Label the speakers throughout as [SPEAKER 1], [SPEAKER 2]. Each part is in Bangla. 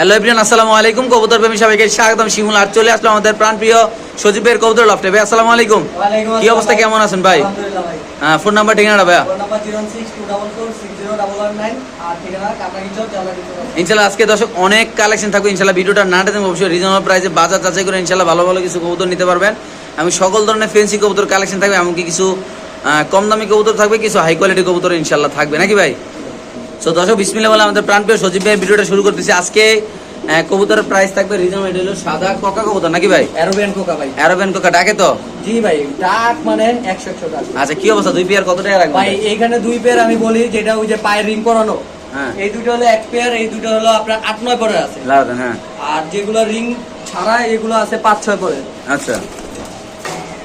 [SPEAKER 1] হ্যালো এভরিয়ান আসসালামু আলাইকুম। কবুতর প্রেমী সবাইকে স্বাগতম। শিমুল আর চলে আসলো আমাদের প্রাণপ্রিয় সজীবের কবুতর লফটে ভাই আসসালামু আলাইকুম। কি অবস্থা? কেমন আছেন ভাই? হ্যাঁ, ফোন নাম্বার ঠিকানাটা ভাইয়া।
[SPEAKER 2] ফোন নাম্বার 01624460199 আর ঠিকানা কাটাগি চক জালাগি চক
[SPEAKER 1] ইনশাল্লাহ আজকে দর্শক অনেক কালেকশন থাকবে। ইনশাল্লাহ ভিডিওটা না টেনে অবশ্যই রিজনেবল প্রাইসে বাজার যাচাই করে ইনশাল্লাহ ভালো ভালো কিছু কবুতর নিতে পারবেন। আমি সকল ধরনের ফেন্সি কবুতর কালেকশন থাকবে এমনকি কিছু কম দামি কবুতর থাকবে কিছু হাই কোয়ালিটি কবুতর ইনশাল্লাহ থাকবে। নাকি ভাই? সো দর্শক বিসমিল্লাহ বলে আমাদের প্রাণপ্রিয় সজীব ভাই ভিডিওটা শুরু করতেছি। আজকে কবুতরের প্রাইস থাকবে রিজনেবল এটা হলো সাদা ককা কবুতর নাকি ভাই?
[SPEAKER 2] অ্যারোবিয়ান কোকা ভাই।
[SPEAKER 1] অ্যারোবেন কোকা ডাকে তো?
[SPEAKER 2] জি ভাই ডাক মানে 100 100 টাকা।
[SPEAKER 1] আচ্ছা কি অবস্থা? দুই পেয়ার কত টাকা রাখবেন
[SPEAKER 2] ভাই এইখানে দুই পেয়ার আমি বলি যেটা ওই যে পায়ের রিং করানো
[SPEAKER 1] হ্যাঁ।
[SPEAKER 2] এই দুটো হলো এক পেয়ার এই দুটো হলো আপনার 8 9 পরে আছে।
[SPEAKER 1] হ্যাঁ।
[SPEAKER 2] আর যেগুলো রিং ছাড়া এগুলো আছে 5 6 পরে
[SPEAKER 1] আচ্ছা।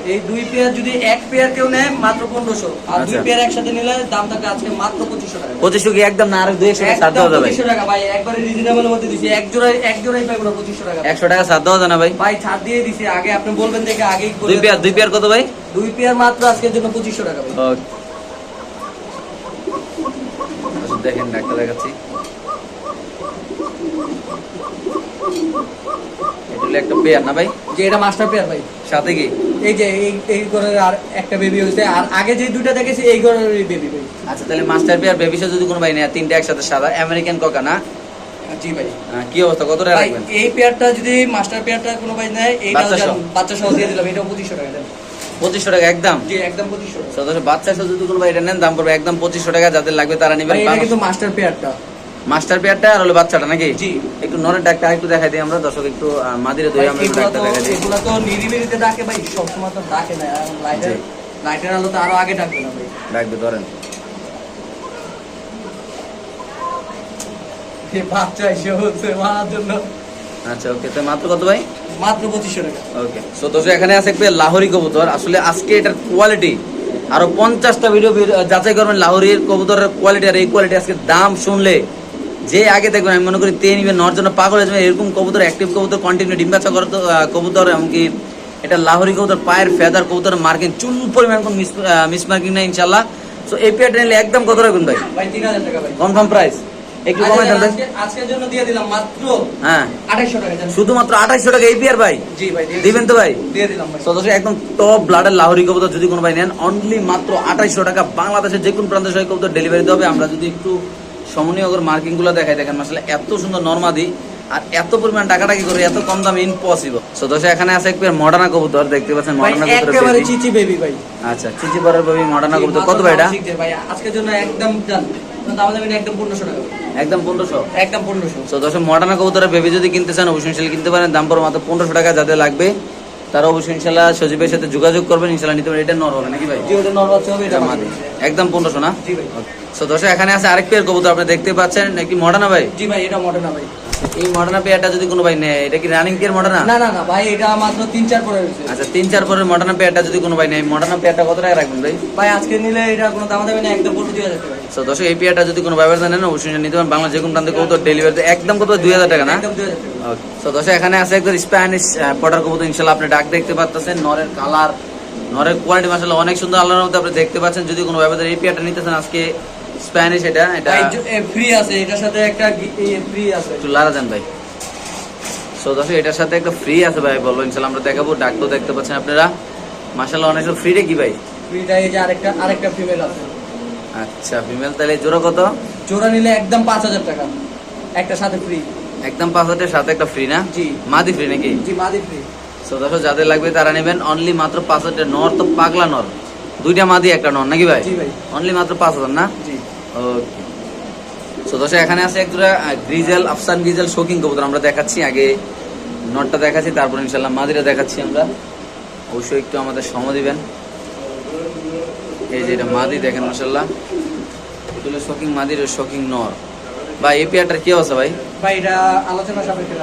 [SPEAKER 2] এই দুই পেয়ার যদি এক পেয়ার কেউ নেয় মাত্র 1500 আর দুই
[SPEAKER 1] আচ্ছা।
[SPEAKER 2] পেয়ার একসাথে নিলে দাম থাকে আজকে মাত্র 2500 টাকা।
[SPEAKER 1] পঁচিশশো কি একদম না আর দুই একশো টাকা ছাড় দেওয়া যাবে?
[SPEAKER 2] টাকা ভাই। একবারে রিজনেবল মধ্যে দিছি। এক জোড়ায় এক জোড়াই পাইবো না 2500 টাকা।
[SPEAKER 1] একশো টাকা ছাড় দেওয়া যায় না ভাই।
[SPEAKER 2] ভাই ছাড় দিয়ে দিছি। আগে আপনি বলবেন দেখে আগেই বলে
[SPEAKER 1] দুই পেয়ার দুই পেয়ার কত ভাই?
[SPEAKER 2] দুই পেয়ার মাত্র আজকের জন্য পঁচিশশো টাকা ভাই।
[SPEAKER 1] আচ্ছা, দেখেন ডাক্তার দেখাচ্ছি এটা একটা পেয়ার না ভাই?
[SPEAKER 2] যে এটা মাস্টার পেয়ার ভাই
[SPEAKER 1] সাথে কি?
[SPEAKER 2] এই যে এই এই ঘরের আর একটা বেবি হয়েছে আর আগে যে দুইটা দেখেছি এই ঘরের বেবি ভাই।
[SPEAKER 1] আচ্ছা তাহলে মাস্টার পেয়ার বেবিসে যদি কোনো ভাই নেয় তিনটা একসাথে সাদা আমেরিকান কোকা না?
[SPEAKER 2] জি ভাই।
[SPEAKER 1] কি অবস্থা? কত টাকা রাখবেন?
[SPEAKER 2] এই পেয়ারটা যদি মাস্টার পেয়ারটা কোনো ভাই নেয় এইটা
[SPEAKER 1] বাচ্চা সহ?
[SPEAKER 2] দিয়ে দিলাম এটা পঁচিশশো টাকা দেন।
[SPEAKER 1] পঁচিশশো টাকা একদম?
[SPEAKER 2] জি একদম পঁচিশশো
[SPEAKER 1] বাচ্চা যদি কোনো ভাই এটা নেন দাম পড়বে একদম পঁচিশশো টাকা যাদের লাগবে তারা নেবেন
[SPEAKER 2] এটা কিন্তু মাস্টার পেয়ারটা
[SPEAKER 1] মাস্টার পেয়ারটা আর হলো বাচ্চাটা নাকি?
[SPEAKER 2] জি।
[SPEAKER 1] একটু নরের ডাক্তার একটু দেখাই দিই আমরা দর্শক একটু মাদিরে দই আমরা একটু
[SPEAKER 2] এগুলা
[SPEAKER 1] দেখাই দিই।
[SPEAKER 2] এগুলা তো নিরিবিলিতে ডাকে ভাই সবসময় তো ডাকে না লাইটের। লাইটের আলো তো আরও আগে ডাকবে না ভাই।
[SPEAKER 1] ডাকবে ধরেন।
[SPEAKER 2] যে বাচ্চা এসে হচ্ছে মারার জন্য।
[SPEAKER 1] আচ্ছা ওকে তো মাত্র কত ভাই?
[SPEAKER 2] মাত্র পঁচিশশো টাকা।
[SPEAKER 1] ওকে সো দর্শক এখানে আছে একটা লাহোরি কবুতর। আসলে আজকে এটার কোয়ালিটি আরও পঞ্চাশটা ভিডিও যাচাই করবেন লাহোরির কবুতরের কোয়ালিটি আর এই কোয়ালিটি আজকে দাম শুনলে যে আগে দেখবেন আমি মনে করি তে নিবে নর জন্য পাগল হয়ে যাবে এরকম কবুতর অ্যাক্টিভ কবুতর কন্টিনিউ ডিম বাচ্চা করে তো আহ, কবুতর এমনকি এটা লাহোরি কবুতর পায়ের ফেদার কবুতর মার্কিং চুল পরিমাণ কোন মিস মিস মার্কিং না ইনশাল্লাহ সো এই পেয়ারটা নিলে একদম কত রাখবেন ভাই? কনফার্ম প্রাইস একটু কমাই দেন
[SPEAKER 2] আজকের জন্য দিয়ে দিলাম মাত্র
[SPEAKER 1] হ্যাঁ।
[SPEAKER 2] টাকা
[SPEAKER 1] শুধুমাত্র আঠাইশশো টাকা এই পেয়ার ভাই?
[SPEAKER 2] জি ভাই
[SPEAKER 1] দিবেন তো ভাই?
[SPEAKER 2] দিয়ে দিলাম ভাই।
[SPEAKER 1] সদস্য একদম টপ ব্লাডের লাহোরি কবুতর যদি কোনো ভাই নেন অনলি মাত্র আঠাইশশো টাকা বাংলাদেশের যে কোন প্রান্তে সবাই কবুতর ডেলিভারি দেবে আমরা যদি একটু সমনীয় মার্কিংগুলো দেখাই দেখেন আসলে এত সুন্দর নর্মাদি আর এত পরিমাণ টাকাটা কি করে এত কম দাম ইম্পসিবল সদস্য এখানে আছে একবার মডার্না কবুতর দেখতে পাচ্ছেন মডার্না
[SPEAKER 2] একেবারে চিচি বেবি ভাই।
[SPEAKER 1] আচ্ছা চিচি পরের ভাবি মডার্না কবুতর। কত ভাই এটা?
[SPEAKER 2] ভাই আজকের জন্য একদম পনেরোশো
[SPEAKER 1] পনেরোশো? মডার্না কবুতরের বেবি যদি কিনতে চান অবশ্যই ইনশাল্লাহ কিনতে পারেন। দাম মাত্র পনেরোশো টাকা যাদের লাগবে। তারা অবশ্যই ইনশাল্লাহ সজীবের সাথে যোগাযোগ করবেন। ইনশাল্লাহ নিতে পারেন। এটা নর হবে নাকি ভাই?
[SPEAKER 2] হবে এটা
[SPEAKER 1] একদম পনেরোশো না?
[SPEAKER 2] জি ভাই।
[SPEAKER 1] সো দর্শক এখানে আছে আরেক পেয়ার কবুতর আপনি দেখতে পাচ্ছেন। নাকি মডার্না ভাই?
[SPEAKER 2] জি ভাই এটা মডার্ন ভাই।
[SPEAKER 1] এই মডার্না পেয়ারটা যদি কোনো ভাই নেয় এটা কি রানিং পেয়ার মডার্না?
[SPEAKER 2] না না না ভাই এটা মাত্র তিন চার পরে
[SPEAKER 1] আচ্ছা তিন চার পরের মডার্না পেয়ারটা যদি কোনো ভাই নেয় মডার্না পেয়ারটা কত টাকা রাখবেন ভাই?
[SPEAKER 2] ভাই আজকে নিলে এটা কোনো দাম দামি না একদম দুই হাজার টাকা।
[SPEAKER 1] দর্শক এই পেয়ারটা যদি কোনো ব্যবস্থা নেন অবশ্যই নিতে পারেন। বাংলা যে কোনো প্রান্তে কবুতর ডেলিভারি একদম কত? দুই হাজার টাকা না?
[SPEAKER 2] একদম দুই হাজার টাকা।
[SPEAKER 1] সো দর্শক এখানে আছে একদম স্প্যানিশ পটার কবুতর ইনশাল্লাহ আপনি ডাক দেখতে পাচ্ছেন নরের কালার নরের কোয়ালিটি মাসাল্লাহ অনেক সুন্দর আল্লাহর মধ্যে আপনি দেখতে পাচ্ছেন। যদি কোনো ব্যবস্থা এই পেয়ারটা নিতেছেন আজকে স্প্যানিশ এটা এটা
[SPEAKER 2] ফ্রি আছে এটার সাথে একটা ফ্রি আছে।
[SPEAKER 1] একটু লারা দেন ভাই। সো দর্শক এটার সাথে একটা ফ্রি আছে ভাই বলব ইনশাল্লাহ আমরা দেখাবো ডাক্তার দেখতে পাচ্ছেন আপনারা। মাসাল্লাহ অনেক ফ্রি রে কি ভাই?
[SPEAKER 2] ফ্রিটা এই যে আরেকটা আরেকটা ফিমেল আছে।
[SPEAKER 1] আচ্ছা ফিমেল তাহলে জোড়া কত?
[SPEAKER 2] জোড়া নিলে একদম পাঁচ হাজার টাকা। একটা সাথে ফ্রি
[SPEAKER 1] একদম পাঁচ হাজার সাথে একটা ফ্রি না?
[SPEAKER 2] জি।
[SPEAKER 1] মাদি ফ্রি নাকি?
[SPEAKER 2] জি মাদি ফ্রি
[SPEAKER 1] সো দর্শক যাদের লাগবে তারা নেবেন অনলি মাত্র পাঁচ হাজার নর তো পাগলা নর। দুইটা মাদি একটা নর নাকি ভাই?
[SPEAKER 2] জি ভাই।
[SPEAKER 1] অনলি মাত্র পাঁচ হাজার না?
[SPEAKER 2] জি।
[SPEAKER 1] ওকে সো দর্শক এখানে আছে এক জোড়া গ্রিজেল আফসান গ্রিজেল শোকিং কবুতর। আমরা দেখাচ্ছি আগে নটটা দেখাচ্ছি তারপর ইনশাল্লাহ মাদিরা দেখাচ্ছি আমরা। অবশ্যই একটু আমাদের সময় দিবেন। এই যে এটা মাদি দেখেন মাসাল্লাহ এগুলো শোকিং মাদির শোকিং নর। বা এই পেয়ারটার কি অবস্থা ভাই?
[SPEAKER 2] ভাই এটা আলোচনা সাপেক্ষে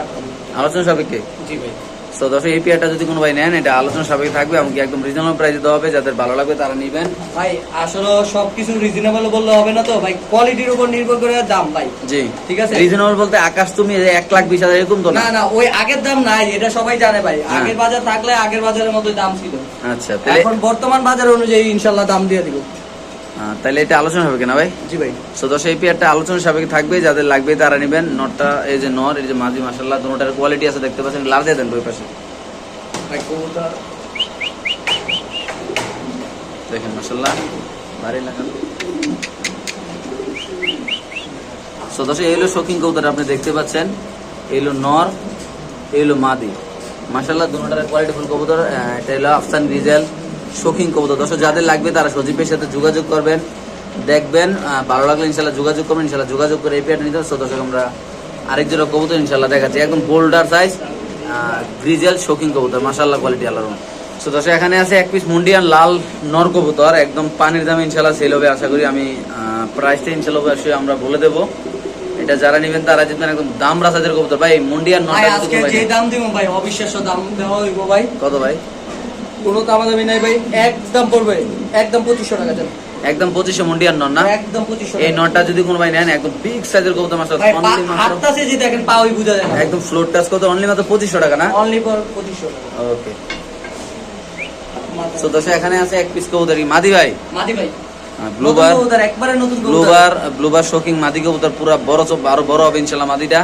[SPEAKER 1] আলোচনা সাপেক্ষে?
[SPEAKER 2] জি ভাই।
[SPEAKER 1] সো দর্শক এই পেয়ারটা যদি কোনো ভাই নেন এটা আলোচনা সাপেক্ষে থাকবে এমনকি একদম রিজনেবল প্রাইসে দেওয়া হবে যাদের ভালো লাগবে তারা নেবেন।
[SPEAKER 2] ভাই আসলে সবকিছু রিজনেবল বললে হবে না তো? ভাই কোয়ালিটির উপর নির্ভর করে দাম ভাই।
[SPEAKER 1] জি।
[SPEAKER 2] ঠিক আছে?
[SPEAKER 1] রিজনেবল বলতে আকাশ তুমি এক লাখ বিশ হাজার এরকম তো
[SPEAKER 2] না?
[SPEAKER 1] না
[SPEAKER 2] ওই আগের দাম নাই এটা সবাই জানে ভাই।
[SPEAKER 1] হ্যাঁ।
[SPEAKER 2] আগের বাজার থাকলে আগের বাজারের মতোই দাম ছিল।
[SPEAKER 1] আচ্ছা
[SPEAKER 2] এখন বর্তমান বাজার অনুযায়ী ইনশাল্লাহ দাম দিয়ে দিব।
[SPEAKER 1] তাহলে এটা আলোচনা হবে কিনা ভাই?
[SPEAKER 2] জি ভাই।
[SPEAKER 1] সো দশ এই পেয়ারটা আলোচনা সাপেক্ষে থাকবে যাদের লাগবে তারা নেবেন। নটটা এই যে নর এই যে মাঝি মাসাল্লাহ দুটার কোয়ালিটি আছে দেখতে পাচ্ছেন। লাল দিয়ে দেন ওই পাশে। দেখেন মাসাল্লাহ ভারী লাগান। সো দশ এই হলো শৌখিন কবুতর আপনি দেখতে পাচ্ছেন। এই হলো নর এই হলো মাদি। মাসাল্লাহ দুটার কোয়ালিটি ফুল কবুতর। এটা হলো আফসান রিজেল। শৌখিন কবুতর। দশ যাদের লাগবে তারা সজীবের সাথে যোগাযোগ করবেন। দেখবেন ভালো লাগলে ইনশাল্লাহ যোগাযোগ করবেন ইনশাল্লাহ যোগাযোগ করে এই পেয়ারটা নিতে হবে। দর্শক আমরা আরেক জোড়া কবুতর ইনশাল্লাহ দেখাচ্ছি। একদম বোল্ডার সাইজ গ্রিজেল শৌখিন কবুতর। মাসাল্লাহ কোয়ালিটি আল্লাহ সো দর্শক এখানে আছে এক পিস মুন্ডিয়ান লাল নর কবুতর। একদম পানির দামে ইনশাল্লাহ সেল হবে। আশা করি আমি প্রাইসটা ইনশাল্লাহ অবশ্যই আমরা বলে দেবো। এটা যারা নেবেন তারা জিতবেন একদম দাম রাসাদের কবুতর। ভাই মুন্ডিয়ান
[SPEAKER 2] ভাই আজকে যে দাম দিব ভাই অবিশ্বাস্য দাম দেওয়া হইব ভাই।
[SPEAKER 1] কত ভাই?
[SPEAKER 2] কোনো দামাদামি নাই ভাই একদম পড়বে একদম পঁচিশশো টাকা যাবে
[SPEAKER 1] একদম পঁচিশশো মুন্ডিয়ান নর না?
[SPEAKER 2] একদম পঁচিশশো
[SPEAKER 1] এই নটটা যদি কোনো ভাই নেন একদম বিগ সাইজের কবুতর
[SPEAKER 2] হাতটা সে যে দেখেন পা ওই বুঝা যায়
[SPEAKER 1] একদম ফ্লোর টাচ অনলি মাত্র পঁচিশশো টাকা না?
[SPEAKER 2] অনলি ফর পঁচিশশো টাকা।
[SPEAKER 1] ওকে তো দশ এখানে আছে এক পিস কবুতর মাদি ভাই?
[SPEAKER 2] মাদি ভাই।
[SPEAKER 1] ব্লুবার?
[SPEAKER 2] একবারে নতুন
[SPEAKER 1] ব্লুবার ব্লুবার শোকিং মাদি কবুতর পুরো বড় আরও বড় হবে ইনশাল্লাহ মাদিটা।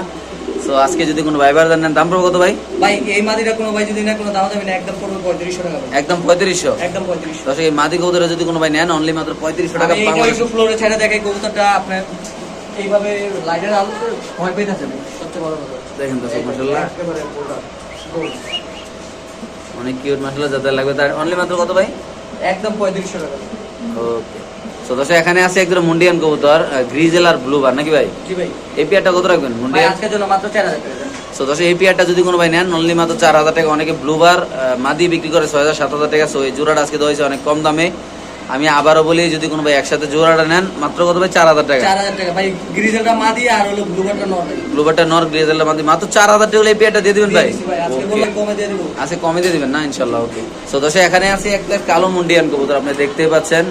[SPEAKER 1] তো আজকে যদি কোনো ভাই বারদার নেন দাম পড়বে কত ভাই?
[SPEAKER 2] ভাই এই মাদিটা কোনো ভাই যদি না কোনো দাম দেবে না একদম পড়বে পঁয়ত্রিশশো টাকা
[SPEAKER 1] একদম পঁয়ত্রিশশো?
[SPEAKER 2] একদম পঁয়ত্রিশশো।
[SPEAKER 1] দশ এই মাদি কবুতর যদি কোনো ভাই নেন অনলি মাত্র পঁয়ত্রিশশো টাকা
[SPEAKER 2] এইটা একটু ফ্লোরে ছেড়ে কবুতরটা আপনার এইভাবে লাইটের ভয় পেয়ে যাবে সবচেয়ে বড় কথা।
[SPEAKER 1] দেখেন।
[SPEAKER 2] গোল্ড।
[SPEAKER 1] অনেক কিউট মাসাল্লাহ যাদের লাগবে তার অনলি মাত্র কত ভাই?
[SPEAKER 2] একদম পঁয়ত্রিশশো টাকা।
[SPEAKER 1] ওকে তো এখানে আছে একদম মুন্ডিয়ান কবুতর গ্রিজেল আর ব্লুবার নাকি ভাই?
[SPEAKER 2] জি ভাই।
[SPEAKER 1] এই পেয়ারটা কত রাখবেন মুন্ডিয়ান?
[SPEAKER 2] আজকের জন্য মাত্র টাকা
[SPEAKER 1] সো এই পেয়ারটা যদি কোনো ভাই নেন অনলি মাত্র চার হাজার টাকা। অনেকে ব্লুবার মাদি বিক্রি করে ছয় হাজার সাত হাজার টাকা। সো এই জোড়াটা আজকে দেওয়া হয়েছে অনেক কম দামে। আমি আবারও বলি যদি কোনো ভাই একসাথে জোড়াটা নেন মাত্র কত ভাই? চার হাজার টাকা।
[SPEAKER 2] চার হাজার টাকা। ভাই গ্রিজেলটা মাদি আর হলো ব্লুবারটা নর্মাল
[SPEAKER 1] ব্লুবারটা নর গ্রিজেল মাদি। মাত্র চার হাজার টাকা এই পেয়ারটা দিয়ে দিবেন ভাই?
[SPEAKER 2] আজকে
[SPEAKER 1] Okay.
[SPEAKER 2] কমে দিয়ে
[SPEAKER 1] দিবেন না ইনশাল্লাহ ওকে সো দশে এখানে আছে একটা কালো মুন্ডিয়ান কবুতর আপনি দেখতেই পাচ্ছেন।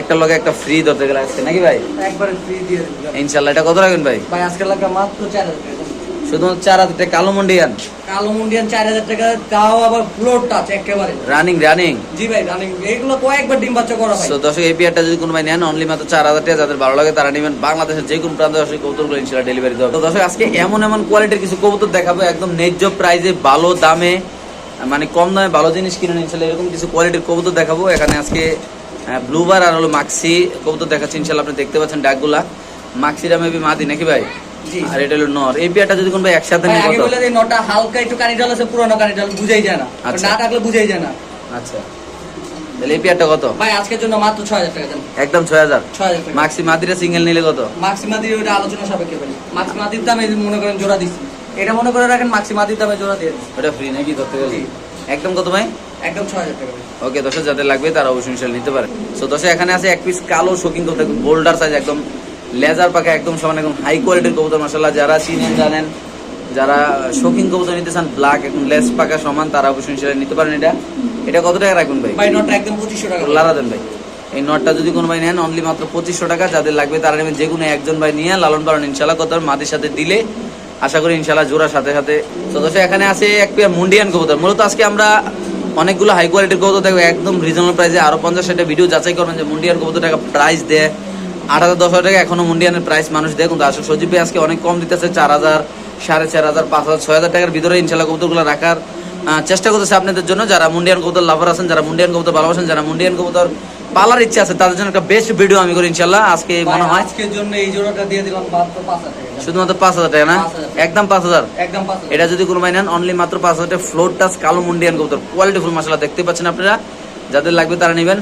[SPEAKER 1] একটা লগে একটা ফ্রি ধরতে গেলে নাকি ভাই?
[SPEAKER 2] একবারে ফ্রি দিয়ে
[SPEAKER 1] এটা কত রাখবেন ভাই?
[SPEAKER 2] ভাই আজকে মাত্র চার হাজার টাকা।
[SPEAKER 1] শুধুমাত্র চার হাজার টাকা কালো মুন্ডিয়ান?
[SPEAKER 2] কালো মুন্ডিয়ান চার হাজার টাকা তাও আবার টাচ একেবারে।
[SPEAKER 1] রানিং রানিং
[SPEAKER 2] জি ভাই রানিং এগুলো কয়েকবার ডিম বাচ্চা করা ভাই।
[SPEAKER 1] তো দর্শক এই পেয়ারটা যদি কোনো ভাই নেন অনলি মাত্র চার হাজার টাকা যাদের ভালো লাগে তারা নেবেন। বাংলাদেশের যে কোনো প্রান্তে আসলে কবুতরগুলো ডেলিভারি দেওয়া। তো দর্শক আজকে এমন এমন কোয়ালিটির কিছু কবুতর দেখাবো একদম ন্যায্য প্রাইজে ভালো দামে মানে কম দামে ভালো জিনিস কিনে ইনশাল্লাহ এরকম কিছু কোয়ালিটির কবুতর দেখাবো। এখানে আজকে ব্লুবার আর হলো মাক্সি। কবুতর দেখাচ্ছি ইনশাল্লাহ আপনি দেখতে পাচ্ছেন ডাকগুলা। মাক্সিরা মেবি মাদি নাকি ভাই? আর এটা হলো নর। এই যদি কোনো ভাই একসাথে
[SPEAKER 2] আগে
[SPEAKER 1] কত?
[SPEAKER 2] বলে যে নটা হালকা একটু কানি ডাল আছে পুরোনো কানি ডাল বুঝাই যায় না।
[SPEAKER 1] আচ্ছা।
[SPEAKER 2] না থাকলে বুঝাই যায় না।
[SPEAKER 1] আচ্ছা। তাহলে এই কত?
[SPEAKER 2] ভাই আজকের জন্য মাত্র ছয় হাজার টাকা দেন।
[SPEAKER 1] একদম ছয় হাজার?
[SPEAKER 2] ছয় হাজার টাকা।
[SPEAKER 1] মাক্সি মাদিরা সিঙ্গেল নিলে কত?
[SPEAKER 2] মাক্সিমাদির ওটা আলোচনা সাপেক্ষে ভাই মাক্সিমাদির দামে মনে করেন জোড়া দিচ্ছি। এটা মনে করে রাখেন মাক্সিমাদির দামে জোড়া দিয়ে
[SPEAKER 1] ওটা ফ্রি নাকি ধরতে গেলে? একদম কত ভাই?
[SPEAKER 2] একদম ছয় হাজার টাকা। ভাই
[SPEAKER 1] ওকে দশে যাদের লাগবে তারা অবশ্যই ইনশাল্লাহ নিতে পারে। সো এখানে আছে এক পিস কালো কবুতর বোল্ডার সাইজ একদম লেজার পাকা একদম সমান একদম হাই কোয়ালিটির কবুতর মাসাল্লাহ যারা চিনেন জানেন যারা শৌখিন কবুতর নিতে চান ব্ল্যাক একদম লেস পাকা সমান তারা অবশ্যই ইনশাল্লাহ নিতে পারেন এটা। এটা কত টাকা রাখবেন ভাই?
[SPEAKER 2] ভাই নটা একদম পঁচিশশো টাকা।
[SPEAKER 1] লারা দেন ভাই। এই নটটা যদি কোনো ভাই নেন অনলি মাত্র পঁচিশশো টাকা। যাদের লাগবে তারা নেবেন যে কোনো একজন ভাই নিয়ে লালন পালন ইনশাল্লাহ কত মাটির সাথে দিলে আশা করি ইনশাল্লাহ জোড়ার সাথে সাথে। সদস্য এখানে আছে এক পেয়ার মুন্ডিয়ান কবুতর। মূলত আজকে আমরা অনেকগুলো হাই কোয়ালিটির কবুতর থাকবে একদম রিজনেবল প্রাইসে আরও পঞ্চাশ ষাটটা ভিডিও যাচাই করবেন যে মুন্ডিয়ার কবুতর টাকা প্রাইস দেয়। আট হাজার, দশ হাজার টাকা এখনও মুন্ডিয়ানের প্রাইস মানুষ দেয়। কিন্তু আসলে সজীব ভাই আজকে অনেক কম দিতেছে, চার হাজার, সাড়ে চার হাজার, পাঁচ হাজার, ছয় হাজার টাকার ভিতরে ইনশাল্লাহ কবুতরগুলো রাখার চেষ্টা করতেছে আপনাদের জন্য। যারা মুন্ডিয়ান কবুতর লাভার আছেন, যারা মুন্ডিয়ান কবুতর ভালোবাসেন, যারা মুন্ডিয়ান কবুতর পালার ইচ্ছা আছে তাদের জন্য একটা বেস্ট ভিডিও আমি করি ইনশাল্লাহ আজকে মনে হয়।
[SPEAKER 2] আজকের জন্য এই জোড়াটা দিয়ে দিলাম মাত্র পাঁচ হাজার টাকা।
[SPEAKER 1] শুধুমাত্র পাঁচ হাজার টাকা না? একদম পাঁচ হাজার?
[SPEAKER 2] একদম পাঁচ হাজার।
[SPEAKER 1] এটা যদি কোনো ভাই নেন অনলি মাত্র পাঁচ হাজার টাকা ফ্লোর টাচ কালো মুন্ডিয়ান কবুতর কোয়ালিটি ফুল মশলা দেখতে পাচ্ছেন আপনারা। যাদের লাগবে তারা নেবেন।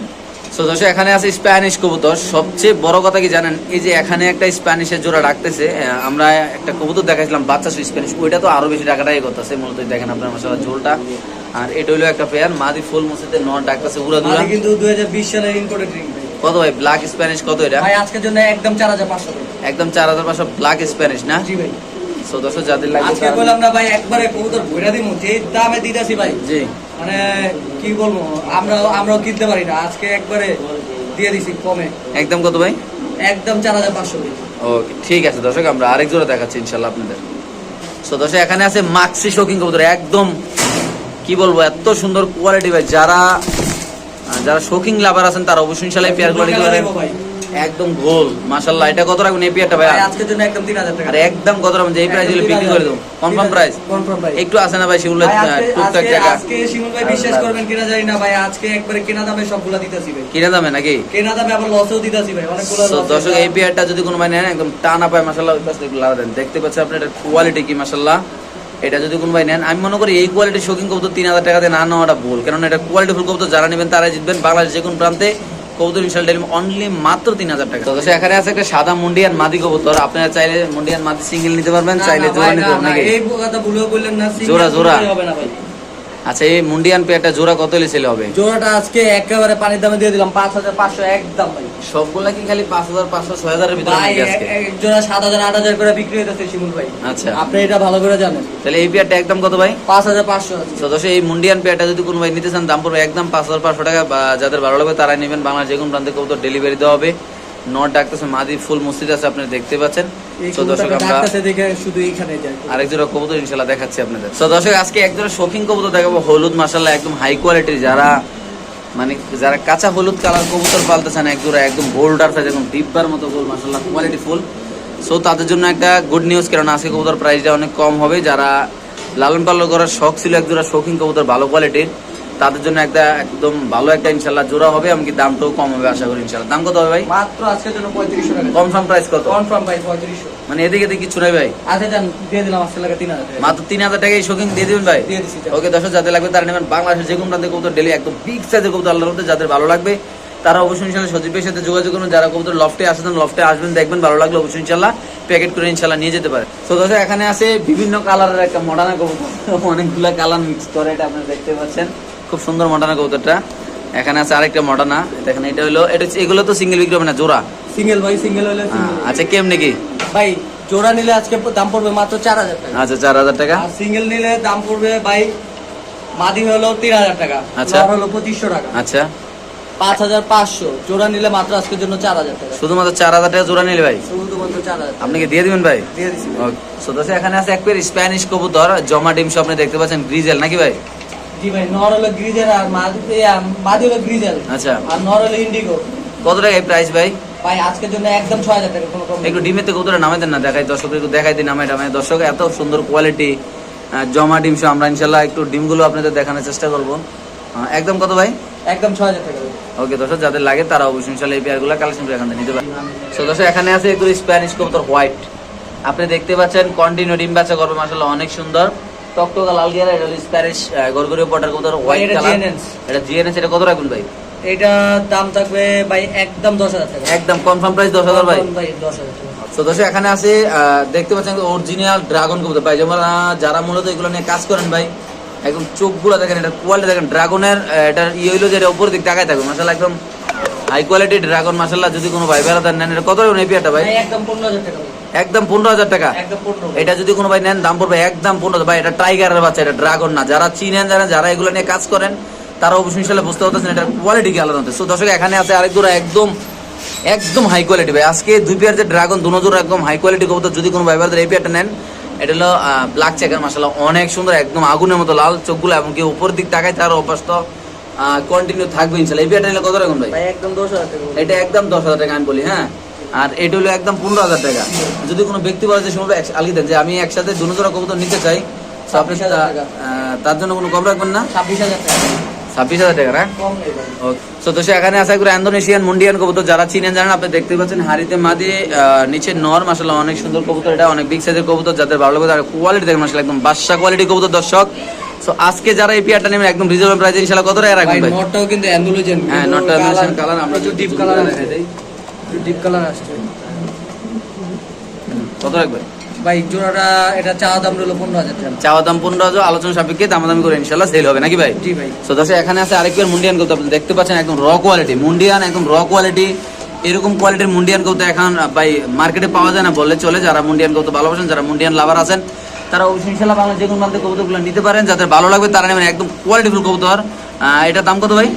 [SPEAKER 1] সো দর্শক এখানে আছে স্প্যানিশ কবুতর। সবচেয়ে বড় কথা কি জানেন এই যে এখানে একটা স্প্যানিশের জোড়া রাখতেছে আমরা একটা কবুতর দেখাইছিলাম বাচ্চা স্প্যানিশ ওইটা তো আরও বেশি টাকাটাই করতেছে মূলত দেখেন আপনার মশলা ঝোলটা আর এটা হলো একটা পেয়ার মাদি ফুল মসজিদে নট ডাকতেছে উড়া দুরা
[SPEAKER 2] কিন্তু দুই হাজার বিশ সালের ইনকোডেড রিং
[SPEAKER 1] কত ভাই ব্ল্যাক স্প্যানিশ কত এটা?
[SPEAKER 2] ভাই আজকের জন্য একদম চার হাজার পাঁচশো টাকা।
[SPEAKER 1] একদম চার হাজার পাঁচশো ব্ল্যাক স্প্যানিশ না?
[SPEAKER 2] জি ভাই।
[SPEAKER 1] সো দর্শক যাদের লাগবে
[SPEAKER 2] আজকে বললাম না ভাই একবারে কবুতর দিব যে দামে দিতেছি ভাই।
[SPEAKER 1] জি।
[SPEAKER 2] মানে কি বলব আমরা আমরাও কিনতে পারি না। আজকে একবারে দিয়ে দিছি কমে।
[SPEAKER 1] একদম কত ভাই?
[SPEAKER 2] একদম চার হাজার পাঁচশো
[SPEAKER 1] ওকে ঠিক আছে দর্শক আমরা আরেক জোড়া দেখাচ্ছি ইনশাল্লাহ আপনাদের। সো দর্শক এখানে আছে মাক্সি শৌখিন কবুতর একদম কি বলব এত সুন্দর কোয়ালিটি ভাই। যারা যারা শোকিং লাভার আছেন তারা অবশ্যই ইনশাল্লাহ এই পেয়ারগুলো নিতে পারেন। একদম গোল মাশাল্লাহ এটা কত রাখবেন এই পেয়ারটা ভাই?
[SPEAKER 2] ভাই আজকের জন্য একদম তিন হাজার টাকা।
[SPEAKER 1] আর একদম কত রাখবেন? যে এই প্রাইস দিলে বিক্রি করে দেবো। কনফার্ম প্রাইস
[SPEAKER 2] কনফার্ম প্রাইস
[SPEAKER 1] একটু আছে না ভাই সেগুলো
[SPEAKER 2] ভাই,
[SPEAKER 1] টুকটাক টাকা
[SPEAKER 2] আজকে শিমুল ভাই বিশ্বাস করবেন কিনা জানি না ভাই। আজকে একবারে কেনা দামে সবগুলা দিতেছি ভাই।
[SPEAKER 1] কিনে দামে নাকি?
[SPEAKER 2] কেনা দামে আবার লসও দিতেছি ভাই। অনেকগুলো loss
[SPEAKER 1] দর্শক এই পেয়ারটা যদি কোনো ভাই নেন একদম টানা পায় মাসাল্লাহ ওই পাশে দেখতে পাচ্ছেন আপনি এটার কোয়ালিটি কি মাসাল্লাহ এটা যদি কোনো ভাই নেন আমি মনে করি এই কোয়ালিটির শৌখিন কবুতর তিন হাজার টাকাতে না নেওয়াটা ভুল। কারণ এটা কোয়ালিটি ফুল কবুতর যারা নেবেন তারাই জিতবেন। বাংলাদেশ যে কোনো প্রান্তে কবুতর ইনশাল ডেলি অনলি মাত্র তিন হাজার টাকা। তো এখানে আছে একটা সাদা মুন্ডিয়ান মাদি কবুতর। আপনারা চাইলে মুন্ডিয়ান মাদি সিঙ্গেল নিতে পারবেন চাইলে জোড়া নিতে পারবেন
[SPEAKER 2] না,
[SPEAKER 1] নাকি?
[SPEAKER 2] এই কথা ভুলেও বললেন না
[SPEAKER 1] জোড়া, জোড়া।
[SPEAKER 2] হবে না ভাই।
[SPEAKER 1] আচ্ছা এই মুন্ডিয়ান পেয়ারটা জোড়া কত হলে ছেলে হবে?
[SPEAKER 2] জোড়াটা আজকে একেবারে পানির দামে দিয়ে দিলাম পাঁচ হাজার পাঁচশো একদম ভাই।
[SPEAKER 1] সবগুলা কি খালি পাঁচ হাজার পাঁচশো ছয় হাজারের ভিতরে
[SPEAKER 2] ভাই সাত হাজার আট হাজার করে বিক্রি হইতেছে শিমুল ভাই।
[SPEAKER 1] আচ্ছা।
[SPEAKER 2] আপনি এটা ভালো করে জানেন।
[SPEAKER 1] তাহলে এই পেয়ারটা একদম কত ভাই?
[SPEAKER 2] পাঁচ হাজার পাঁচশো
[SPEAKER 1] সদস্য এই মুন্ডিয়ান পেয়ারটা যদি কোনো ভাই নিতে চান দাম পড়বে একদম পাঁচ হাজার পাঁচশো টাকা যাদের ভালো লাগবে তারাই নেবেন। বাংলার যে কোনো প্রান্তে কবুতর ডেলিভারি দেওয়া হবে। নট ডাকতেছে মাদি ফুল মসজিদ আছে আপনি দেখতে পাচ্ছেন। তো দর্শক আমরা
[SPEAKER 2] শুধু এইখানে যায়।
[SPEAKER 1] আরেক জোড়া কবুতর ইনশাল্লাহ দেখাচ্ছি আপনাদের। তো দর্শক আজকে এক জোড়া শৌখিন কবুতর দেখাবো। হলুদ মাসাল্লাহ একদম হাই কোয়ালিটির যারা মানে যারা কাঁচা হলুদ কালার কবুতর পালতেছেন, এক জোড়া একদম বোল্ডার সাইজ একদম ডিব্বার মতো গোল মার্শাল্লাহ কোয়ালিটি ফুল সো তাদের জন্য একটা গুড নিউজ কেননা আজকে কবুতর প্রাইসটা অনেক কম হবে। যারা লালন পালন করার শখ ছিল একজোড়া শৌখিন কবুতর, ভালো কোয়ালিটির তাদের জন্য একটা একদম ভালো একটা ইনশাল্লাহ জোড়া হবে এমনকি দামটাও কম হবে আশা করি ইনশাল্লাহ। দাম কত হবে ভাই?
[SPEAKER 2] মাত্র আজকের জন্য পঁয়ত্রিশশো টাকা।
[SPEAKER 1] কনফার্ম প্রাইস কত?
[SPEAKER 2] কনফার্ম ভাই পঁয়ত্রিশশো।
[SPEAKER 1] মানে এদিকে এদিকে কিছু নাই ভাই?
[SPEAKER 2] আচ্ছা যান দিয়ে দিলাম আজকে লাগে তিন হাজার
[SPEAKER 1] মাত্র তিন হাজার টাকায় শৌখিন দিয়ে দিবেন ভাই?
[SPEAKER 2] দিয়ে দিচ্ছি।
[SPEAKER 1] ওকে দর্শক যাদের লাগবে তারা নেবেন বাংলাদেশের যে কোনো প্রান্তে কবুতর ডেলি একদম বিগ সাইজের কবুতর আল্লাহর মধ্যে যাদের ভালো লাগবে তারা অবশ্যই ইনশাল্লাহ সজীবের সাথে যোগাযোগ করুন। যারা কবুতর লফটে আসেন লফটে আসবেন দেখবেন ভালো লাগলে অবশ্যই ইনশাল্লাহ প্যাকেট করে ইনশাল্লাহ নিয়ে যেতে পারে। তো দর্শক এখানে আছে বিভিন্ন কালারের একটা মডার্ন কবুতর অনেকগুলো কালার মিক্স করে এটা আপনারা দেখতে পাচ্ছেন। খুব সুন্দর মডার্না কবুতরটা। এখানে আছে আরেকটা মডার্না দেখেন এটা হলো এটা এগুলো তো সিঙ্গেল বিক্রি হবে না জোড়া?
[SPEAKER 2] সিঙ্গেল ভাই সিঙ্গেল হলে
[SPEAKER 1] আচ্ছা কেমনি কি?
[SPEAKER 2] ভাই জোড়া নিলে আজকে দাম পড়বে মাত্র চার হাজার টাকা।
[SPEAKER 1] আচ্ছা চার হাজার টাকা?
[SPEAKER 2] আর সিঙ্গেল নিলে দাম পড়বে ভাই মাদি হলো তিন হাজার টাকা
[SPEAKER 1] আচ্ছা।
[SPEAKER 2] হলো পঁচিশশো টাকা।
[SPEAKER 1] আচ্ছা।
[SPEAKER 2] পাঁচ হাজার পাঁচশো জোড়া নিলে মাত্র আজকের জন্য চার হাজার টাকা।
[SPEAKER 1] শুধুমাত্র চার হাজার টাকা জোড়া নিলে ভাই?
[SPEAKER 2] শুধুমাত্র চার হাজার টাকা।
[SPEAKER 1] আপনি কি দিয়ে দিবেন ভাই?
[SPEAKER 2] দিয়ে দিচ্ছি
[SPEAKER 1] এখানে আছে এক পেয়ার স্প্যানিশ কবুতর জমা ডিম স্বপ্নে দেখতে পাচ্ছেন গ্রিজেল নাকি ভাই?
[SPEAKER 2] জি ভাই নর হলো গ্রিজেল আর মাদি হলো গ্রিজেল।
[SPEAKER 1] আচ্ছা।
[SPEAKER 2] আর নর হলো ইন্ডিগো।
[SPEAKER 1] কত টাকা এই প্রাইস ভাই?
[SPEAKER 2] ভাই আজকের জন্য একদম ছয় হাজার টাকা কোনো
[SPEAKER 1] একটু দেন না? দেখাই দর্শক একটু দেখাই দিন দর্শক এত সুন্দর কোয়ালিটি জমা ডিম সহ আমরা ইনশাল্লাহ একটু ডিমগুলো আপনাদের দেখানোর চেষ্টা করব। একদম কত ভাই?
[SPEAKER 2] একদম ছয় হাজার টাকা।
[SPEAKER 1] ওকে দর্শক যাদের লাগে তারা অবশ্যই ইনশাল্লাহ এই পেয়ারগুলো কালেকশন করে এখান থেকে নিতে পারে সো দর্শক এখানে আছে একটু স্প্যানিশ কবুতর হোয়াইট আপনি দেখতে পাচ্ছেন কন্টিনিউ ডিম বাচ্চা করবে মাসাল্লাহ অনেক সুন্দর। টকটকা লাল গিয়ারা এটা হলো স্প্যানিশ গরগরীয় পটার কবুতর হোয়াইট কালার এটা জিএনএস এটা কত রাখবেন ভাই
[SPEAKER 2] এটা দাম থাকবে ভাই একদম দশ হাজার টাকা
[SPEAKER 1] একদম কনফার্ম প্রাইস দশ হাজার ভাই
[SPEAKER 2] ভাই দশ হাজার
[SPEAKER 1] তো দর্শক এখানে আছে দেখতে পাচ্ছেন অরিজিনাল ড্রাগন কবুতর ভাই যেমন যারা মূলত এগুলো নিয়ে কাজ করেন ভাই একদম চোখগুলো দেখেন এটা কোয়ালিটি দেখেন ড্রাগনের এটার ইয়ে হইল যে এটা উপর দিক তাকায় থাকবে মাসাল্লাহ একদম হাই কোয়ালিটি ড্রাগন মাসাল্লাহ যদি কোনো ভাই বেড়াতে নেন এটা কত এই ভাই
[SPEAKER 2] একদম পনেরো হাজার টাকা
[SPEAKER 1] একদম পনেরো হাজার টাকা। এটা যদি কোনো ভাই নেন দাম পড়বে একদম পনেরো ভাই এটা টাইগারের বাচ্চা এটা ড্রাগন না। যারা চিনেন জানেন যারা এগুলো নিয়ে কাজ করেন তারা অবশ্যই ইনশাল্লাহ বুঝতে পারতেছেন এটার কোয়ালিটি কি আলাদা। হতে সো দর্শক এখানে আছে আরেক দুটো একদম একদম হাই কোয়ালিটি ভাই আজকে দুই পেয়ার যে ড্রাগন দুনো জোর একদম হাই কোয়ালিটি কবুতর যদি কোনো ভাই বাদের এই পেয়ারটা নেন এটা হলো ব্ল্যাক চেকার মাসাল্লাহ অনেক সুন্দর একদম আগুনের মতো লাল চোখগুলো এবং কি উপর দিক তাকায় তার অভ্যাস তো কন্টিনিউ থাকবে ইনশাল্লাহ এই পেয়ারটা নিলে কত ভাই?
[SPEAKER 2] ভাই একদম দশ হাজার টাকা।
[SPEAKER 1] এটা একদম দশ হাজার টাকা আমি বলি হ্যাঁ? আর এটা হলো একদম পনেরো হাজার টাকা। যদি কোনো ব্যক্তি বলে যে শুনব আলগি দেন যে আমি একসাথে দুটো জোড়া কবুতর নিতে চাই তো আপনি
[SPEAKER 2] 26,000 টাকা।
[SPEAKER 1] আহ, তার জন্য কোনো কম রাখবেন না?
[SPEAKER 2] ছাব্বিশ হাজার টাকা।
[SPEAKER 1] ছাব্বিশ হাজার টাকা না? তো এখানে আছে করে ইন্দোনেশিয়ান মুন্ডিয়ান কবুতর যারা চিনেন জানেন আপনি দেখতে পাচ্ছেন হাড়িতে মাদি নিচে নর মাসাল্লাহ অনেক সুন্দর কবুতর এটা অনেক বিগ সাইজের কবুতর যাদের ভালো তার কোয়ালিটি দেখেন মাসাল্লাহ একদম বাদশা কোয়ালিটি কবুতর দর্শক। সো আজকে যারা এই পেয়ারটা নেবেন একদম রিজনেবল প্রাইস ইনশাল্লাহ কত টাকা রাখবেন ভাই
[SPEAKER 2] নটটাও কিন্তু অ্যান্ডুলোজেন
[SPEAKER 1] হ্যাঁ নটটা কালার আমরা
[SPEAKER 2] একটু ডিপ কালার
[SPEAKER 1] দেখাই
[SPEAKER 2] ডিপ কালার আসছে।
[SPEAKER 1] কত রাখবেন
[SPEAKER 2] ভাই জোড়াটা এটা চা দাম হলো পনেরো হাজার টাকা।
[SPEAKER 1] চাওয়া দাম পনেরো হাজার আলোচনা সাপেক্ষে দামাদামি করে ইনশাল্লাহ সেল হবে নাকি ভাই?
[SPEAKER 2] জি ভাই।
[SPEAKER 1] সো দর্শক এখানে আছে আরেক পেয়ার মুন্ডিয়ান কবুতর আপনি দেখতে পাচ্ছেন একদম র কোয়ালিটি মুন্ডিয়ান একদম র কোয়ালিটি এরকম কোয়ালিটির মুন্ডিয়ান কবুতর এখন ভাই মার্কেটে পাওয়া যায় না বললে চলে যারা মুন্ডিয়ান কবুতর ভালোবাসেন যারা মুন্ডিয়ান লাভার আছেন তারা ইনশাল্লাহ বাংলা যে কোনো প্রান্তে কবুতরগুলো নিতে পারেন যাদের ভালো লাগবে তারা নেবেন একদম কোয়ালিটিফুল কবুতর এটার দাম কত ভাই?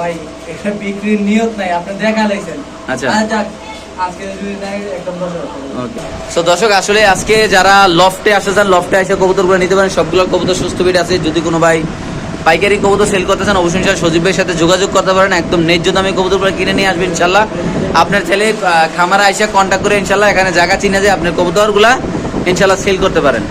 [SPEAKER 2] ভাই এটা বিক্রির নিয়ত নাই আপনি দেখা লাইছেন।
[SPEAKER 1] আচ্ছা।
[SPEAKER 2] যাক।
[SPEAKER 1] সো দর্শক আসলে আজকে যারা লফটে চান লফটে এসে কবুতরগুলো নিতে পারেন সবগুলো কবুতর সুস্থ আছে। যদি কোনো ভাই পাইকারি কবুতর সেল করতে চান অবশ্যই ইনশাল্লাহ সজীব ভাইয়ের সাথে যোগাযোগ করতে পারেন। একদম ন্যায্য দামে কিনে নিয়ে আসবেন ইনশাল্লাহ আপনার ছেলে খামারা আইসা কন্ট্যাক্ট করে ইনশাল্লাহ এখানে জায়গা চিনে যে আপনার কবুতরগুলা ইনশাল্লাহ সেল করতে পারেন।